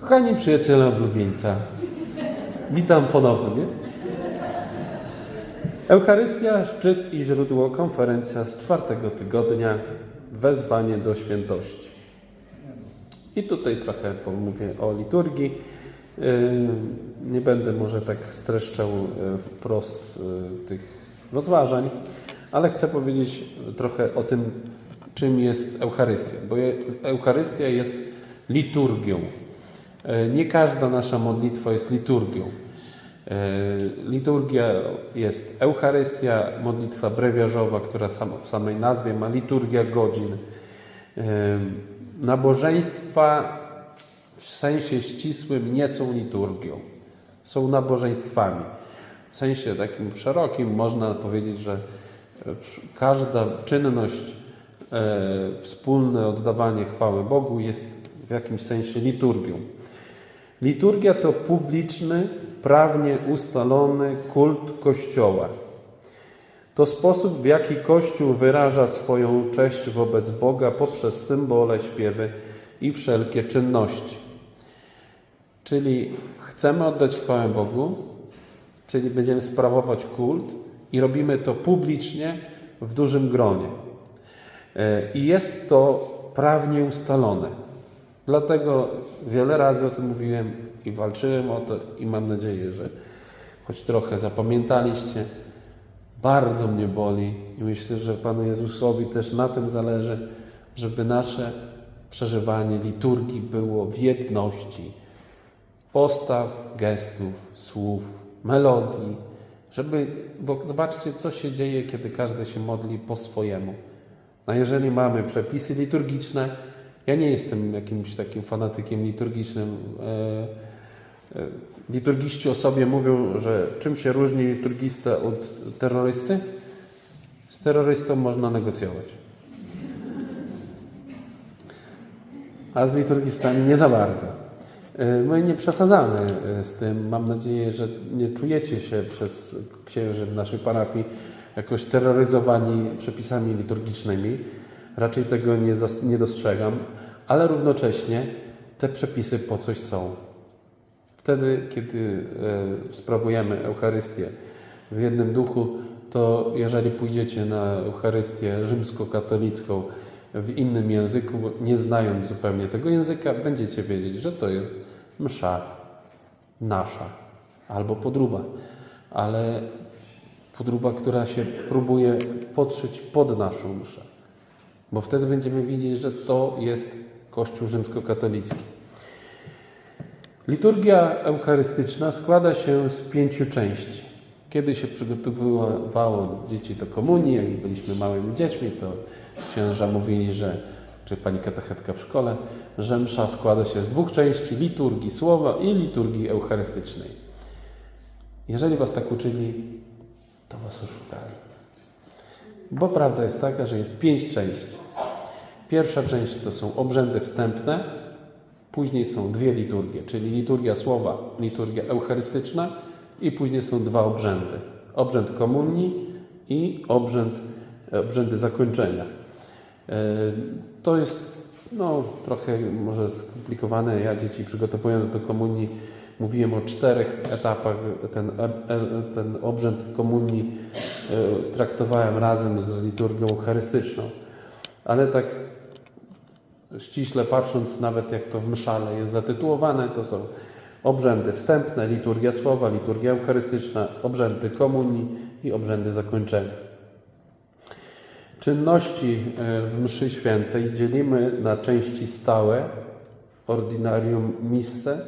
Kochani przyjaciele oblubieńca, witam ponownie. Eucharystia, szczyt i źródło, konferencja z czwartego tygodnia, wezwanie do świętości. I tutaj trochę pomówię o liturgii. Yy, Nie będę może tak streszczał yy, wprost yy, tych rozważań, ale chcę powiedzieć trochę o tym, czym jest Eucharystia, bo Eucharystia jest liturgią. E, Nie każda nasza modlitwa jest liturgią. E, Liturgia jest Eucharystia, modlitwa brewiarzowa, która w samej nazwie ma liturgia godzin. E, Nabożeństwa w sensie ścisłym nie są liturgią, są nabożeństwami. W sensie takim szerokim można powiedzieć, że każda czynność, wspólne oddawanie chwały Bogu jest w jakimś sensie liturgią. Liturgia to publiczny, prawnie ustalony kult Kościoła. To sposób, w jaki Kościół wyraża swoją cześć wobec Boga poprzez symbole, śpiewy i wszelkie czynności. Czyli chcemy oddać chwałę Bogu, czyli będziemy sprawować kult i robimy to publicznie w dużym gronie. E, I jest to prawnie ustalone. Dlatego wiele razy o tym mówiłem i walczyłem o to i mam nadzieję, że choć trochę zapamiętaliście. Bardzo mnie boli i myślę, że Panu Jezusowi też na tym zależy, żeby nasze przeżywanie liturgii było w jedności postaw, gestów, słów, melodii, żeby, bo zobaczcie, co się dzieje, kiedy każdy się modli po swojemu. A jeżeli mamy przepisy liturgiczne, ja nie jestem jakimś takim fanatykiem liturgicznym. E, e, Liturgiści o sobie mówią, że czym się różni liturgista od terrorysty? Z terrorystą można negocjować. A z liturgistami nie za bardzo. E, My nie przesadzamy z tym. Mam nadzieję, że nie czujecie się przez księży w naszej parafii jakoś terroryzowani przepisami liturgicznymi. Raczej tego nie, nie dostrzegam, ale równocześnie te przepisy po coś są. Wtedy, kiedy e, sprawujemy Eucharystię w jednym duchu, to jeżeli pójdziecie na Eucharystię rzymskokatolicką w innym języku, nie znając zupełnie tego języka, będziecie wiedzieć, że to jest msza nasza albo podruba, ale podruba, która się próbuje podszyć pod naszą mszę, bo wtedy będziemy widzieć, że to jest Kościół rzymskokatolicki. Liturgia eucharystyczna składa się z pięciu części. Kiedy się przygotowywało dzieci do komunii, jak byliśmy małymi dziećmi, to księża mówili, że, czy pani katechetka w szkole, że msza składa się z dwóch części, liturgii słowa i liturgii eucharystycznej. Jeżeli was tak uczyli, to was oszukali. Bo prawda jest taka, że jest pięć części. Pierwsza część to są obrzędy wstępne, Później są dwie liturgie, czyli liturgia słowa, liturgia eucharystyczna i później są dwa obrzędy. Obrzęd komunii i obrzęd, obrzędy zakończenia. E, To jest no, trochę może skomplikowane. Ja dzieci przygotowując do komunii mówiłem o czterech etapach. Ten, e- ten obrzęd komunii e, traktowałem razem z liturgią eucharystyczną. Ale tak ściśle patrząc, nawet jak to w mszale jest zatytułowane, to są obrzędy wstępne, liturgia słowa, liturgia eucharystyczna, obrzędy komunii i obrzędy zakończenia. Czynności e, w mszy świętej dzielimy na części stałe, ordinarium misse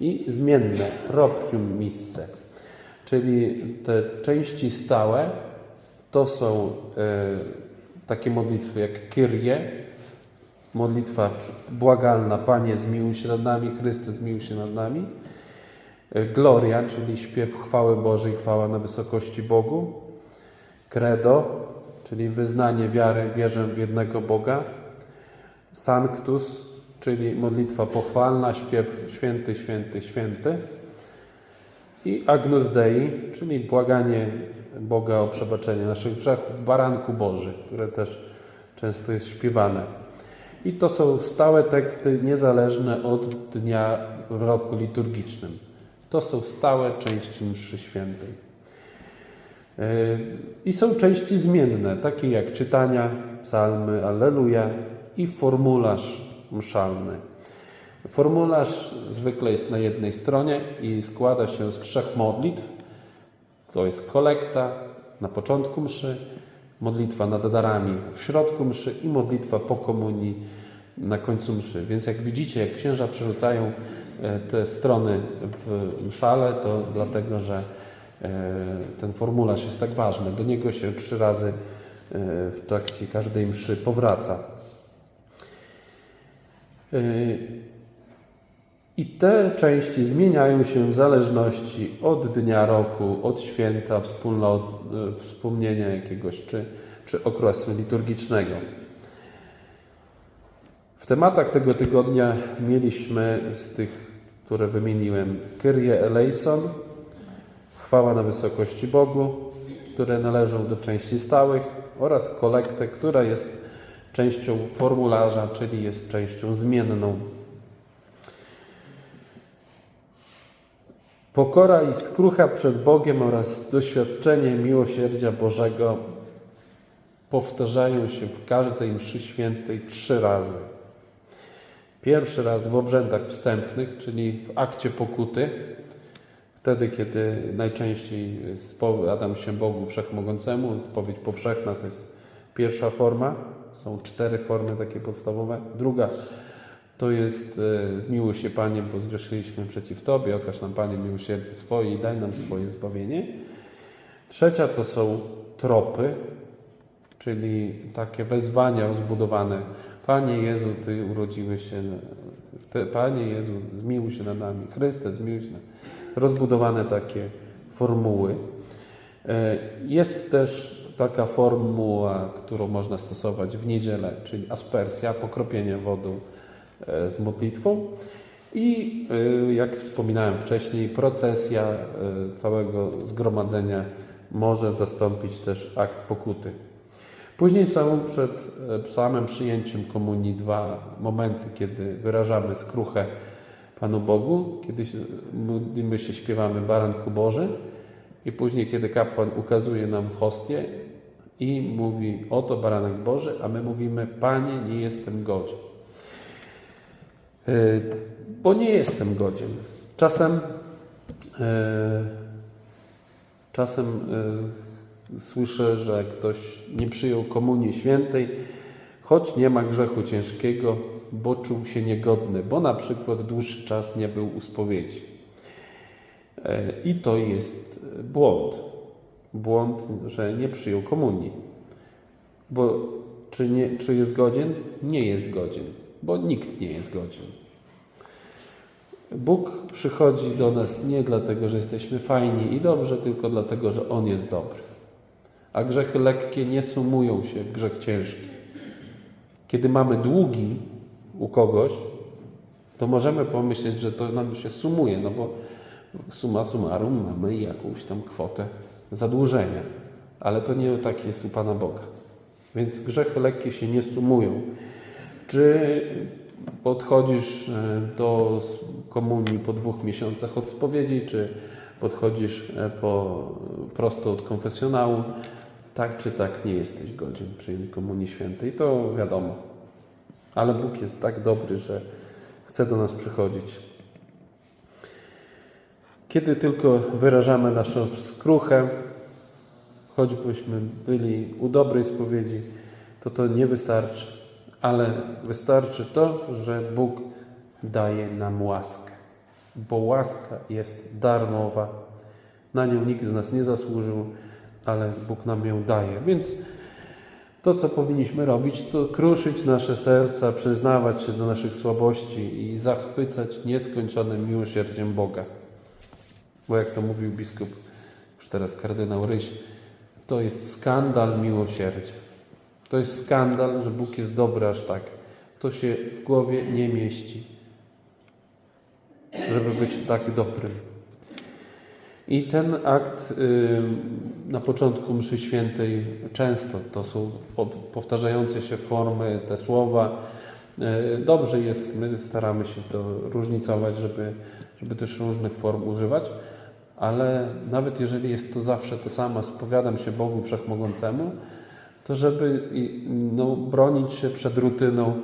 i zmienne, proprium misse. Czyli te części stałe to są e, takie modlitwy jak Kyrie, modlitwa błagalna, Panie zmiłuj się nad nami, Chryste zmiłuj się nad nami. E, Gloria, czyli śpiew chwały Bożej, chwała na wysokości Bogu. Credo, czyli wyznanie wiary, wierzę w jednego Boga. Sanctus, czyli modlitwa pochwalna, śpiew święty, święty, święty. I Agnus Dei, czyli błaganie Boga o przebaczenie naszych grzechów Baranku Boży, które też często jest śpiewane. I to są stałe teksty niezależne od dnia w roku liturgicznym. To są stałe części mszy świętej. Yy, I są części zmienne, takie jak czytania, psalmy, alleluja i formularz mszalny. Formularz zwykle jest na jednej stronie i składa się z trzech modlitw. To jest kolekta na początku mszy, modlitwa nad darami w środku mszy i modlitwa po komunii na końcu mszy. Więc jak widzicie, jak księża przerzucają e, te strony w mszale, to dlatego, że e, ten formularz jest tak ważny. Do niego się trzy razy e, w trakcie każdej mszy powraca. I te części zmieniają się w zależności od dnia roku, od święta, wspólno, wspomnienia jakiegoś, czy, czy okresu liturgicznego. W tematach tego tygodnia mieliśmy z tych, które wymieniłem, Kyrie eleison, chwała na wysokości Bogu, które należą do części stałych oraz kolektę, która jest częścią formularza, czyli jest częścią zmienną. Pokora i skrucha przed Bogiem oraz doświadczenie miłosierdzia Bożego powtarzają się w każdej mszy świętej trzy razy. Pierwszy raz w obrzędach wstępnych, czyli w akcie pokuty, wtedy, kiedy najczęściej spowiadam się Bogu Wszechmogącemu, spowiedź powszechna to jest pierwsza forma, są cztery formy takie podstawowe. Druga to jest e, zmiłuj się Panie, bo zgrzeszyliśmy przeciw Tobie, okaż nam Panie miłosierdzie swoje i daj nam swoje zbawienie. Trzecia to są tropy, czyli takie wezwania rozbudowane. Panie Jezu, Ty urodziłeś się, Ty, Panie Jezu, zmiłuj się nad nami, Chryste, zmiłuj się nad nami. Rozbudowane takie formuły. E, jest też taka formuła, którą można stosować w niedzielę, czyli aspersja, pokropienie wodą z modlitwą. I e, jak wspominałem wcześniej, procesja całego zgromadzenia może zastąpić też akt pokuty. Później są przed samym przyjęciem komunii dwa momenty, kiedy wyrażamy skruchę Panu Bogu, kiedy modlimy się, śpiewamy Baranku Boży i później, kiedy kapłan ukazuje nam hostię i mówi, oto Baranek Boży, a my mówimy, Panie, nie jestem godzien. Bo nie jestem godzien. Czasem czasem słyszę, że ktoś nie przyjął komunii świętej, choć nie ma grzechu ciężkiego, bo czuł się niegodny, bo na przykład dłuższy czas nie był u spowiedzi. I to jest błąd. Błąd, że nie przyjął komunii. Bo czy, nie, czy jest godzien? Nie jest godzien, bo nikt nie jest godzien. Bóg przychodzi do nas nie dlatego, że jesteśmy fajni i dobrzy, tylko dlatego, że On jest dobry. A grzechy lekkie nie sumują się w grzech ciężki. Kiedy mamy długi u kogoś, to możemy pomyśleć, że to nam się sumuje, no bo suma summarum mamy jakąś tam kwotę zadłużenia. Ale to nie tak jest u Pana Boga. Więc grzechy lekkie się nie sumują. Czy podchodzisz e, do komunii po dwóch miesiącach od spowiedzi, czy podchodzisz e, po, prosto od konfesjonału, tak czy tak nie jesteś godzien przyjąć Komunii Świętej, to wiadomo. Ale Bóg jest tak dobry, że chce do nas przychodzić. Kiedy tylko wyrażamy naszą skruchę, choćbyśmy byli u dobrej spowiedzi, to to nie wystarczy. Ale wystarczy to, że Bóg daje nam łaskę. Bo łaska jest darmowa. Na nią nikt z nas nie zasłużył ale Bóg nam ją daje. Więc to, co powinniśmy robić, to kruszyć nasze serca, przyznawać się do naszych słabości i zachwycać nieskończonym miłosierdziem Boga. Bo jak to mówił biskup, już teraz kardynał Ryś, to jest skandal miłosierdzia. To jest skandal, że Bóg jest dobry aż tak. To się w głowie nie mieści, żeby być tak dobrym. I ten akt na początku mszy świętej często to są powtarzające się formy, te słowa E, Dobrze jest, my staramy się to różnicować, żeby, żeby też różnych form używać, ale nawet jeżeli jest to zawsze to samo, spowiadam się Bogu Wszechmogącemu, to żeby no, bronić się przed rutyną,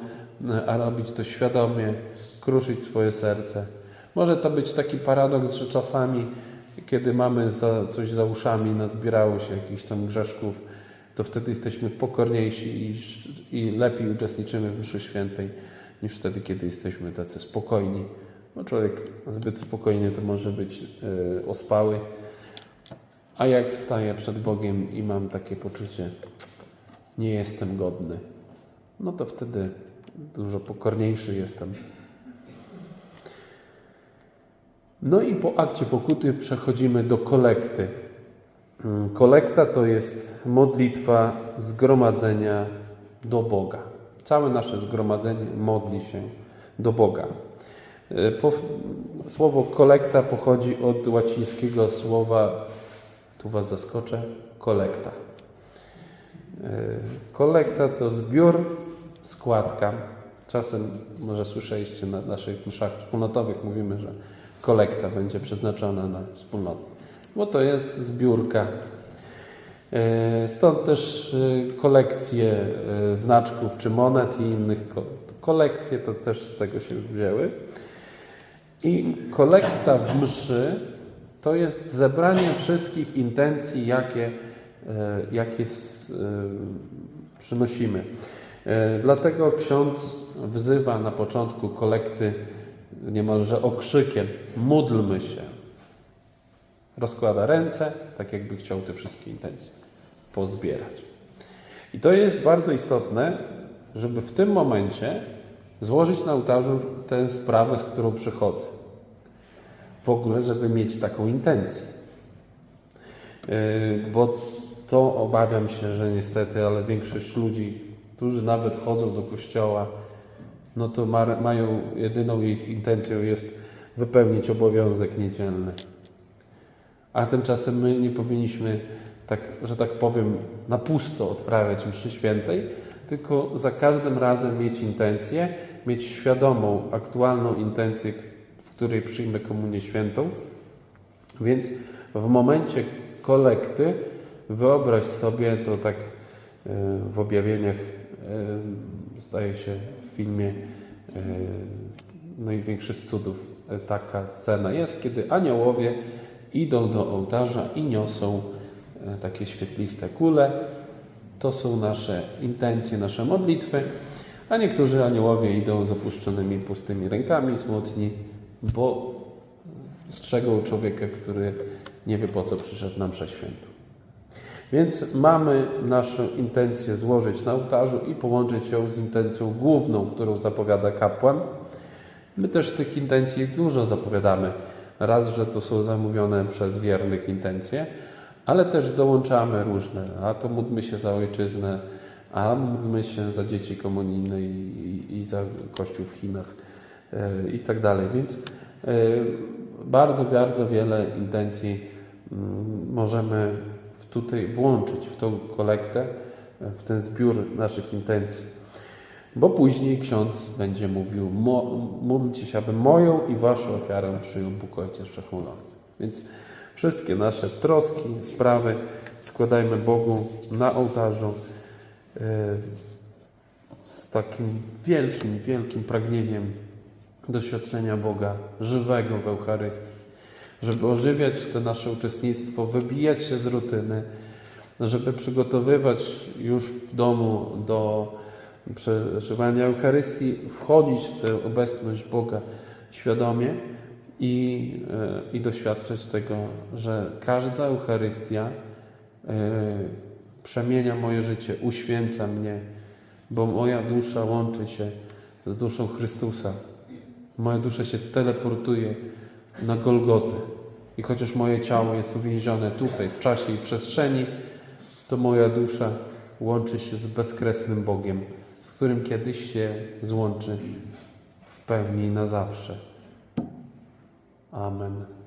e, a robić to świadomie, kruszyć swoje serce. Może to być taki paradoks, że czasami, kiedy mamy za, coś za uszami, nazbierało się jakichś tam grzeszków, to wtedy jesteśmy pokorniejsi i, i lepiej uczestniczymy w mszy świętej, niż wtedy, kiedy jesteśmy tacy spokojni. Bo człowiek zbyt spokojnie to może być e, ospały, a jak staję przed Bogiem i mam takie poczucie, nie jestem godny, no to wtedy dużo pokorniejszy jestem. No i po akcie pokuty przechodzimy do kolekty. Mm, Kolekta to jest modlitwa zgromadzenia do Boga. Całe nasze zgromadzenie modli się do Boga. E, słowo kolekta pochodzi od łacińskiego słowa, tu Was zaskoczę, kolekta. E, Kolekta to zbiór, składka. Czasem, może słyszeliście na naszych mszach wspólnotowych, mówimy, że kolekta będzie przeznaczona na wspólnotę, bo to jest zbiórka. E, Stąd też e, kolekcje znaczków czy monet i innych ko- kolekcje to też z tego się wzięły. I kolekta w mszy to jest zebranie wszystkich intencji, jakie, jakie s- e, przynosimy. E, Dlatego ksiądz wzywa na początku kolekty niemalże okrzykiem: módlmy się. Rozkłada ręce, tak jakby chciał te wszystkie intencje pozbierać. I to jest bardzo istotne, żeby w tym momencie złożyć na ołtarzu tę sprawę, z którą przychodzę. W ogóle, żeby mieć taką intencję. Bo to obawiam się, że niestety, ale większość ludzi, którzy nawet chodzą do kościoła, no to ma, mają jedyną ich intencją jest wypełnić obowiązek niedzielny. A tymczasem my nie powinniśmy, tak, że tak powiem, na pusto odprawiać mszy świętej, tylko za każdym razem mieć intencję, mieć świadomą, aktualną intencję, w której przyjmę komunię świętą. Więc w momencie kolekty wyobraź sobie to tak e, w objawieniach, e, zdaje się w filmie e, Największy z cudów taka scena jest, kiedy aniołowie idą do ołtarza i niosą takie świetliste kule. To są nasze intencje, nasze modlitwy, a niektórzy aniołowie idą z opuszczonymi pustymi rękami, smutni, bo strzegą człowieka, który nie wie po co przyszedł nam mszę świętą. Więc mamy naszą intencję złożyć na ołtarzu i połączyć ją z intencją główną, którą zapowiada kapłan. My też tych intencji dużo zapowiadamy. Raz, że to są zamówione przez wiernych intencje, ale też dołączamy różne. A to módlmy się za ojczyznę, a módlmy się za dzieci komunijne i, i, i za Kościół w Chinach e, i tak dalej. Więc e, bardzo, bardzo wiele intencji mm, możemy tutaj włączyć w tą kolektę, w ten zbiór naszych intencji. Bo później ksiądz będzie mówił, "Mo- módlcie się, aby moją i waszą ofiarę przyjął Bóg Ojciec Wszechmogący. Więc wszystkie nasze troski, sprawy składajmy Bogu na ołtarzu e, z takim wielkim, wielkim pragnieniem doświadczenia Boga żywego w Eucharystii, żeby ożywiać to nasze uczestnictwo, wybijać się z rutyny, żeby przygotowywać już w domu do przeżywania Eucharystii, wchodzić w tę obecność Boga świadomie i, e, i doświadczać tego, że każda Eucharystia e, przemienia moje życie, uświęca mnie, bo moja dusza łączy się z duszą Chrystusa. Moja dusza się teleportuje na Golgotę. I chociaż moje ciało jest uwięzione tutaj, w czasie i przestrzeni, to moja dusza łączy się z bezkresnym Bogiem, z którym kiedyś się złączy w pełni na zawsze. Amen.